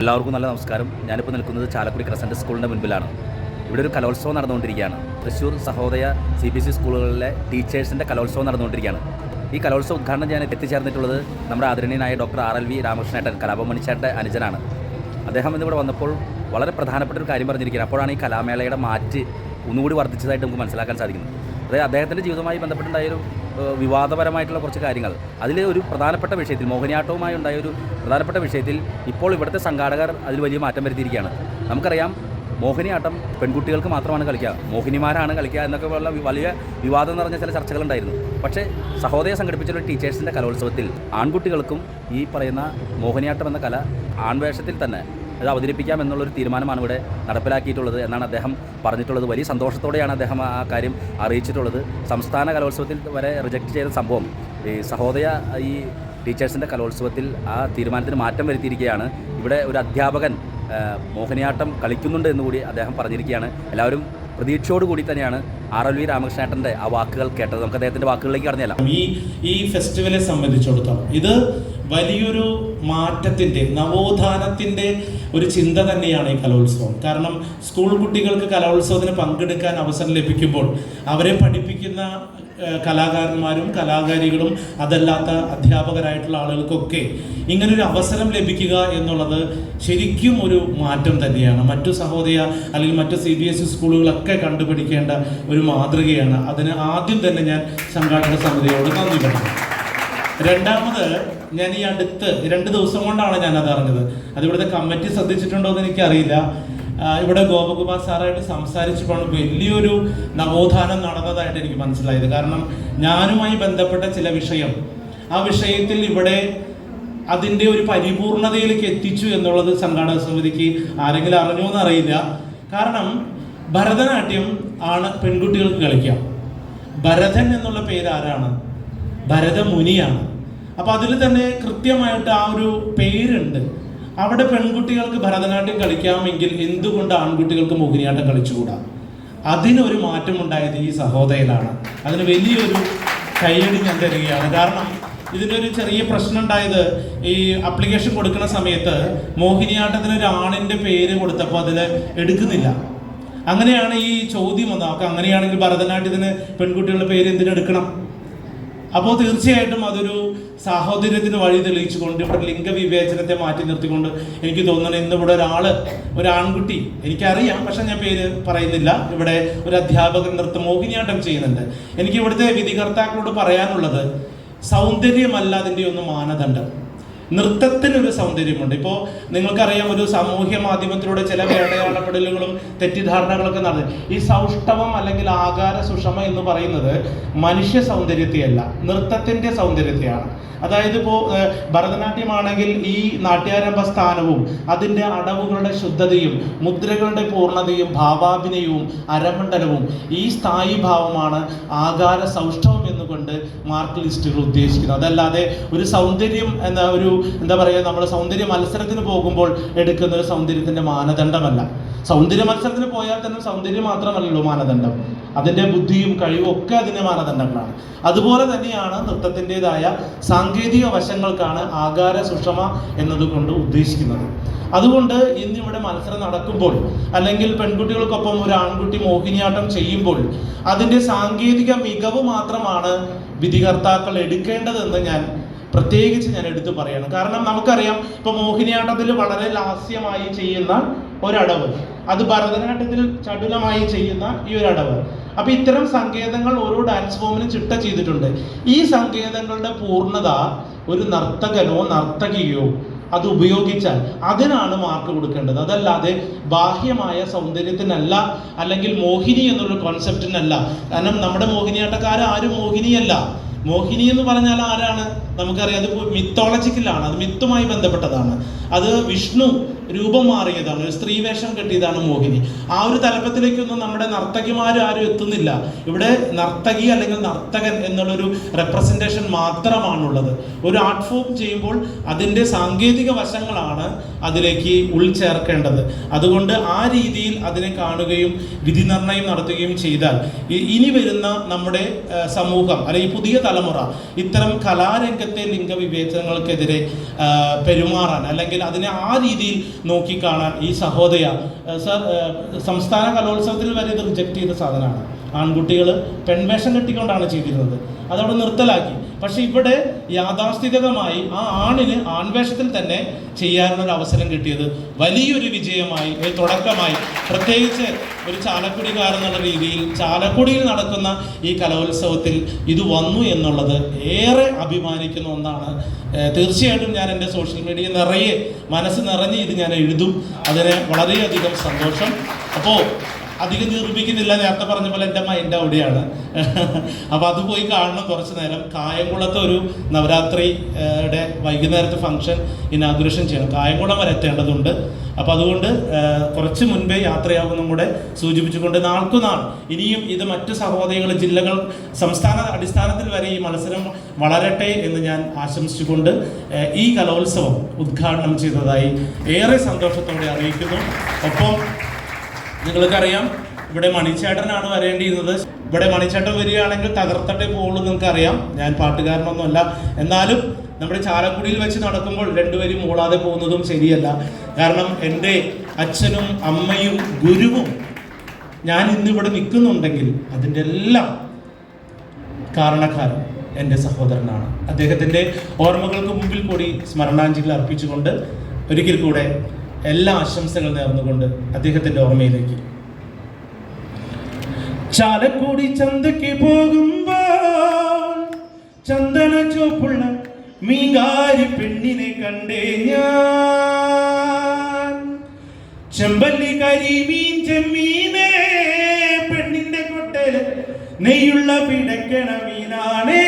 എല്ലാവർക്കും നല്ല നമസ്കാരം. ഞാനിപ്പോൾ നിൽക്കുന്നത് ചാലക്കുടി ക്രസന്റ് സ്കൂളിന്റെ മുൻപിലാണ്. ഇവിടെ ഒരു കലോത്സവം നടന്നുകൊണ്ടിരിക്കുകയാണ്. Thrissur Sahodaya C B E സ്കൂളുകളിലെ ടീച്ചേഴ്സിന്റെ കലോത്സവം നടന്നുകൊണ്ടിരിക്കുകയാണ്. ഈ കലോത്സവ ഉദ്ഘാടനം ഞാൻ എത്തിച്ചേർന്നിട്ടുള്ളത് നമ്മുടെ ആദരണീയനായ ഡോക്ടർ ആർ എൽ വി രാമകൃഷ്ണേട്ടൻ കലാപമണിച്ചേട്ടന്റെ അനുജനാണ്. അദ്ദേഹം ഇന്നിവിടെ വന്നപ്പോൾ വളരെ പ്രധാനപ്പെട്ട ഒരു കാര്യം പറഞ്ഞിരിക്കുകയാണ്. അപ്പോഴാണ് ഈ കലാമേളയുടെ മാറ്റ് ഒന്നുകൂടി വർദ്ധിച്ചതായിട്ട് നമുക്ക് മനസ്സിലാക്കാൻ സാധിക്കുന്നത്. അതായത് അദ്ദേഹത്തിന്റെ ജീവിതവുമായി ബന്ധപ്പെട്ടുണ്ടായൊരു വിവാദപരമായിട്ടുള്ള കുറച്ച് കാര്യങ്ങൾ. അതിൽ ഒരു പ്രധാനപ്പെട്ട വിഷയത്തിൽ മോഹിനിയാട്ടവുമായി ഉണ്ടായ ഒരു പ്രധാനപ്പെട്ട വിഷയത്തിൽ ഇപ്പോൾ ഇവിടുത്തെ സംഘാടകർ അതിൽ വലിയ മാറ്റം വരുത്തിയിരിക്കുകയാണ്. നമുക്കറിയാം മോഹിനിയാട്ടം പെൺകുട്ടികൾക്ക് മാത്രമാണ് കളിക്കുക. മോഹിനിമാരാണ് കളിക്കുക എന്നൊക്കെ ഉള്ള വലിയ വിവാദം നിറഞ്ഞ ചില ചർച്ചകളുണ്ടായിരുന്നു. പക്ഷേ സഹോദയ സംഘടിപ്പിച്ച ഒരു ടീച്ചേഴ്സിന്റെ കലോത്സവത്തിൽ ആൺകുട്ടികൾക്കും ഈ പറയുന്ന മോഹിനിയാട്ടം എന്ന കല ആൺവേഷത്തിൽ തന്നെ അത് അവതരിപ്പിക്കാം എന്നുള്ളൊരു തീരുമാനമാണ് ഇവിടെ നടപ്പിലാക്കിയിട്ടുള്ളത് എന്നാണ് അദ്ദേഹം പറഞ്ഞിട്ടുള്ളത്. വലിയ സന്തോഷത്തോടെയാണ് അദ്ദേഹം ആ കാര്യം അറിയിച്ചിട്ടുള്ളത്. സംസ്ഥാന കലോത്സവത്തിൽ വരെ റിജക്റ്റ് ചെയ്ത സംഭവം ഈ സഹോദയ ഈ ടീച്ചേഴ്സിന്റെ കലോത്സവത്തിൽ ആ തീരുമാനത്തിന് മാറ്റം വരുത്തിയിരിക്കുകയാണ്. ഇവിടെ ഒരു അധ്യാപകൻ മോഹിനിയാട്ടം കളിക്കുന്നുണ്ട് എന്നുകൂടി അദ്ദേഹം പറഞ്ഞിരിക്കുകയാണ്. എല്ലാവരും പ്രതീക്ഷയോടുകൂടി തന്നെയാണ് ആർ എൽ വി രാമകൃഷ്ണേട്ടന്റെ ആ വാക്കുകൾ കേട്ടത്. നമുക്ക് അദ്ദേഹത്തിന്റെ വാക്കുകളിലേക്ക് അറിഞ്ഞല്ല ഈ ഈ ഫെസ്റ്റിവലെ സംബന്ധിച്ചിടത്തോളം ഇത് വലിയൊരു മാറ്റത്തിന്റെ നവോത്ഥാനത്തിന്റെ ഒരു ചിന്ത തന്നെയാണ് ഈ കലോത്സവം. കാരണം സ്കൂൾ കുട്ടികൾക്ക് കലോത്സവത്തിന് പങ്കെടുക്കാൻ അവസരം ലഭിക്കുമ്പോൾ അവരെ പഠിപ്പിക്കുന്ന കലാകാരന്മാരും കലാകാരികളും അതല്ലാത്ത അധ്യാപകരായിട്ടുള്ള ആളുകൾക്കൊക്കെ ഇങ്ങനൊരു അവസരം ലഭിക്കുക എന്നുള്ളത് ശരിക്കും ഒരു മാറ്റം തന്നെയാണ്. മറ്റു സഹോദയ അല്ലെങ്കിൽ മറ്റു സി ബി എസ് ഇ സ്കൂളുകളൊക്കെ കണ്ടുപിടിക്കേണ്ട ഒരു മാതൃകയാണ്. അതിന് ആദ്യം തന്നെ ഞാൻ സംഘാടക സമിതിയോട് നന്ദി പറഞ്ഞു രണ്ടാമത് ഞാൻ ഈ അടുത്ത് രണ്ട് ദിവസം കൊണ്ടാണ് ഞാൻ അത് അറിഞ്ഞത്. അത് ഇവിടുത്തെ കമ്മിറ്റി ശ്രദ്ധിച്ചിട്ടുണ്ടോ എന്ന് എനിക്കറിയില്ല. ഇവിടെ ഗോപകുമാർ സാറായിട്ട് സംസാരിച്ചപ്പോഴാണ് വലിയൊരു നവോത്ഥാനം നടന്നതായിട്ട് എനിക്ക് മനസ്സിലായത്. കാരണം ഞാനുമായി ബന്ധപ്പെട്ട ചില വിഷയം ആ വിഷയത്തിൽ ഇവിടെ അതിന്റെ ഒരു പരിപൂർണതയിലേക്ക് എത്തിച്ചു എന്നുള്ളത് സംഘാടക സമിതിക്ക് ആരെങ്കിലും അറിഞ്ഞോ എന്നറിയില്ല കാരണം ഭരതനാട്യം ആണ് പെൺകുട്ടികൾക്ക് കളിക്കാം. ഭരതൻ എന്നുള്ള പേര് ആരാണ്? ഭരതമുനിയാണ്. അപ്പൊ അതിൽ തന്നെ കൃത്യമായിട്ട് ആ ഒരു പേരുണ്ട്. അവിടെ പെൺകുട്ടികൾക്ക് ഭരതനാട്യം കളിക്കാമെങ്കിൽ എന്തുകൊണ്ട് ആൺകുട്ടികൾക്ക് മോഹിനിയാട്ടം കളിച്ചുകൂടാ? അതിനൊരു മാറ്റം ഉണ്ടായത് ഈ സഹോദരയിലാണ് അതിന് വലിയൊരു കൈയടി ഞാൻ തരികയാണ്. കാരണം ഇതിനൊരു ചെറിയ പ്രശ്നം ഉണ്ടായത് ഈ അപ്ലിക്കേഷൻ കൊടുക്കുന്ന സമയത്ത് മോഹിനിയാട്ടത്തിന് ഒരു ആണിന്റെ പേര് കൊടുത്തപ്പോൾ അതിൽ എടുക്കുന്നില്ല. അങ്ങനെയാണ് ഈ ചോദ്യം വന്നത്. അങ്ങനെയാണെങ്കിൽ ഭരതനാട്യത്തിന് പെൺകുട്ടികളുടെ പേര് എന്തിനെടുക്കണം അപ്പോൾ തീർച്ചയായിട്ടും അതൊരു സാഹോദര്യത്തിന് വഴി തെളിയിച്ചുകൊണ്ട് ഇവിടെ ലിംഗവിവേചനത്തെ മാറ്റി നിർത്തിക്കൊണ്ട് എനിക്ക് തോന്നുന്നു ഇന്ന് ഇവിടെ ഒരാൾ ഒരു ആൺകുട്ടി എനിക്കറിയാം പക്ഷെ ഞാൻ പേര് പറയുന്നില്ല. ഇവിടെ ഒരു അധ്യാപകൻ നൃത്ത മോഹിനിയാട്ടം ചെയ്യുന്നുണ്ട്. എനിക്ക് ഇവിടുത്തെ വിധികർത്താക്കളോട് പറയാനുള്ളത് സൗന്ദര്യമല്ല അതിന്റെ ഒന്നും മാനദണ്ഡം. നൃത്തത്തിനൊരു സൗന്ദര്യമുണ്ട്. ഇപ്പോൾ നിങ്ങൾക്കറിയാം ഒരു സാമൂഹ്യ മാധ്യമത്തിലൂടെ ചില വേടയാളപ്പെടലുകളും തെറ്റിദ്ധാരണകളൊക്കെ നടന്നു ഈ സൗഷ്ഠവം അല്ലെങ്കിൽ ആകാര സുഷമ എന്ന് പറയുന്നത് മനുഷ്യ സൗന്ദര്യത്തെയല്ല നൃത്തത്തിന്റെ സൗന്ദര്യത്തെയാണ്. അതായത് ഇപ്പോൾ ഭരതനാട്യമാണെങ്കിൽ ഈ നാട്യാരംഭ സ്ഥാനവും അതിന്റെ അടവുകളുടെ ശുദ്ധതയും മുദ്രകളുടെ പൂർണതയും ഭാവാഭിനയവും അരമണ്ഡലവും ഈ സ്ഥായി ഭാവമാണ് ആകാര സൗഷ്ഠവം എന്നുകൊണ്ട് മാർക്ക് ലിസ്റ്റുകൾ ഉദ്ദേശിക്കുന്നത്. അതല്ലാതെ ഒരു സൗന്ദര്യം എന്ന ഒരു എന്താ പറയുക നമ്മൾ സൗന്ദര്യ മത്സരത്തിന് പോകുമ്പോൾ എടുക്കുന്ന ഒരു സൗന്ദര്യത്തിന്റെ മാനദണ്ഡമല്ല. സൗന്ദര്യ മത്സരത്തിന് പോയാൽ തന്നെ സൗന്ദര്യം മാത്രമല്ലല്ലോ മാനദണ്ഡം. അതിന്റെ ബുദ്ധിയും കഴിവും ഒക്കെ അതിന്റെ മാനദണ്ഡങ്ങളാണ്. അതുപോലെ തന്നെയാണ് നൃത്തത്തിന്റെതായ സാങ്കേതിക വശങ്ങൾക്കാണ് ആകാര സുഷമ എന്നതുകൊണ്ട് ഉദ്ദേശിക്കുന്നത്. അതുകൊണ്ട് ഇന്നിവിടെ മത്സരം നടക്കുമ്പോൾ അല്ലെങ്കിൽ പെൺകുട്ടികൾക്കൊപ്പം ഒരു ആൺകുട്ടി മോഹിനിയാട്ടം ചെയ്യുമ്പോൾ അതിന്റെ സാങ്കേതിക മികവ് മാത്രമാണ് വിധികർത്താക്കൾ എടുക്കേണ്ടതെന്ന് ഞാൻ പ്രത്യേകിച്ച് ഞാൻ എടുത്തു പറയണം. കാരണം നമുക്കറിയാം ഇപ്പൊ മോഹിനിയാട്ടത്തിൽ വളരെ ലാസ്യമായി ചെയ്യുന്ന ഒരടവ്. അത് ഭരതനാട്യത്തിൽ ചടുലമായി ചെയ്യുന്ന ഈ ഒരു അടവ് അപ്പൊ ഇത്തരം സങ്കേതങ്ങൾ ഓരോ ഡാൻസ് ഫോമിനും ചിട്ട ചെയ്തിട്ടുണ്ട്. ഈ സങ്കേതങ്ങളുടെ പൂർണത ഒരു നർത്തകനോ നർത്തകിയോ അത് ഉപയോഗിച്ചാൽ അതിനാണ് മാർക്ക് കൊടുക്കേണ്ടത്. അതല്ലാതെ ബാഹ്യമായ സൗന്ദര്യത്തിനല്ല അല്ലെങ്കിൽ മോഹിനി എന്നുള്ള കോൺസെപ്റ്റിനല്ല കാരണം നമ്മുടെ മോഹിനിയാട്ടക്കാർ ആരും മോഹിനിയല്ല. മോഹിനി എന്ന് പറഞ്ഞാൽ ആരാണ്? നമുക്കറിയാം അത് മിത്തോളജിക്കലാണ് അത് മിത്തുമായി ബന്ധപ്പെട്ടതാണ്. അത് വിഷ്ണു രൂപം മാറിയതാണ് ഒരു സ്ത്രീ വേഷം കെട്ടിയതാണ് മോഹിനി. ആ ഒരു തലപ്പത്തിലേക്കൊന്നും നമ്മുടെ നർത്തകിമാരും ആരും എത്തുന്നില്ല. ഇവിടെ നർത്തകി അല്ലെങ്കിൽ നർത്തകൻ എന്നുള്ളൊരു റെപ്രസെന്റേഷൻ മാത്രമാണുള്ളത്. ഒരു ആർട്ട് ഫോം ചെയ്യുമ്പോൾ അതിന്റെ സാങ്കേതിക വശങ്ങളാണ് അതിലേക്ക് ഉൾച്ചേർക്കേണ്ടത്. അതുകൊണ്ട് ആ രീതിയിൽ അതിനെ കാണുകയും വിധി നിർണയം നടത്തുകയും ചെയ്താൽ ഇനി വരുന്ന നമ്മുടെ സമൂഹം അല്ലെങ്കിൽ പുതിയ തലമുറ ഇത്തരം കലാരംഗത്തെ ലിംഗവിവേചനങ്ങൾക്കെതിരെ പെരുമാറാൻ അല്ലെങ്കിൽ അതിനെ ആ രീതിയിൽ നോക്കിക്കാണാൻ ഈ സഹോദയ സർ സംസ്ഥാന കലോത്സവത്തിൽ വരെ ഇത് റിജക്റ്റ് ചെയ്ത സാധനമാണ്. ആൺകുട്ടികൾ പെൺവേഷം കെട്ടിക്കൊണ്ടാണ് ചെയ്തിരുന്നത്. അതവിടെ നിർത്തലാക്കി. പക്ഷെ ഇവിടെ യാഥാസ്ഥിതികമായി ആ ആണിന് ആൺവേഷത്തിൽ തന്നെ ചെയ്യാനുള്ള ഒരു അവസരം കിട്ടിയത്. വലിയൊരു വിജയമായി ഒരു തുടക്കമായി. പ്രത്യേകിച്ച് ഒരു ചാലക്കുടിക്കാരെന്നുള്ള രീതിയിൽ ചാലക്കുടിയിൽ നടക്കുന്ന ഈ കലോത്സവത്തിൽ ഇത് വന്നു എന്നുള്ളത് ഏറെ അഭിമാനിക്കുന്ന ഒന്നാണ്. തീർച്ചയായിട്ടും ഞാൻ എന്റെ സോഷ്യൽ മീഡിയ നിറയെ മനസ്സ് നിറഞ്ഞ് ഇത് ഞാൻ എഴുതും. അതിന് വളരെയധികം സന്തോഷം. അപ്പോൾ അധികം നിർമ്മിക്കുന്നില്ല നേരത്തെ പറഞ്ഞ പോലെ എന്റെ മൈൻഡ് അവിടെയാണ്. അപ്പോൾ അത് പോയി കാണണം കുറച്ച് നേരം. കായംകുളത്ത് ഒരു നവരാത്രിയുടെ വൈകുന്നേരത്തെ ഫംഗ്ഷൻ ഇനാഗുറേഷൻ ചെയ്യണം. കായംകുളം വരെ എത്തേണ്ടതുണ്ട്. അപ്പോൾ അതുകൊണ്ട് കുറച്ച് മുൻപേ യാത്രയാകുന്നതും കൂടെ സൂചിപ്പിച്ചുകൊണ്ട് നാൾക്കുനാൾ ഇനിയും ഇത് മറ്റ് സഹോദരികൾ ജില്ലകൾ സംസ്ഥാന അടിസ്ഥാനത്തിൽ വരെ ഈ മത്സരം വളരട്ടെ എന്ന് ഞാൻ ആശംസിച്ചുകൊണ്ട് ഈ കലോത്സവം ഉദ്ഘാടനം ചെയ്തതായി ഏറെ സന്തോഷത്തോടെ അറിയിക്കുന്നു. ഒപ്പം നിങ്ങൾക്കറിയാം ഇവിടെ മണിച്ചേട്ടനാണ് വരേണ്ടിയിരുന്നത്. ഇവിടെ മണിച്ചേട്ടൻ വരികയാണെങ്കിൽ തകർത്തട്ടെ പോകുള്ളൂ നിങ്ങൾക്കറിയാം. ഞാൻ പാട്ടുകാരനൊന്നുമല്ല. എന്നാലും നമ്മുടെ ചാലക്കുടിയിൽ വെച്ച് നടക്കുമ്പോൾ രണ്ടുപേരും മൂളാതെ പോകുന്നതും ശരിയല്ല. കാരണം എന്റെ അച്ഛനും അമ്മയും ഗുരുവും ഞാൻ ഇന്നിവിടെ നിൽക്കുന്നുണ്ടെങ്കിൽ അതിന്റെ എല്ലാം കാരണക്കാരൻ എന്റെ സഹോദരനാണ്. അദ്ദേഹത്തിന്റെ ഓർമ്മകൾക്ക് മുമ്പിൽ കൂടി സ്മരണാഞ്ജലി അർപ്പിച്ചുകൊണ്ട് ഒരിക്കൽ കൂടെ എല്ലാ ആശംസകൾ നേർന്നുകൊണ്ട് അദ്ദേഹത്തിന്റെ ഓർമ്മയിലേക്ക്. ചാലക്കുടി ചന്തയ്ക്ക് പോകുമ്പോൾ മീങ്കാരി പെണ്ണിനെ കണ്ടേ ഞാൻ. ചെമ്പല്ലി കരിമീൻ ചെമ്മീനേ പെണ്ണിന്റെ കൊട്ടൽ നെയ്യുള്ള പിടക്കണ മീനാണേ.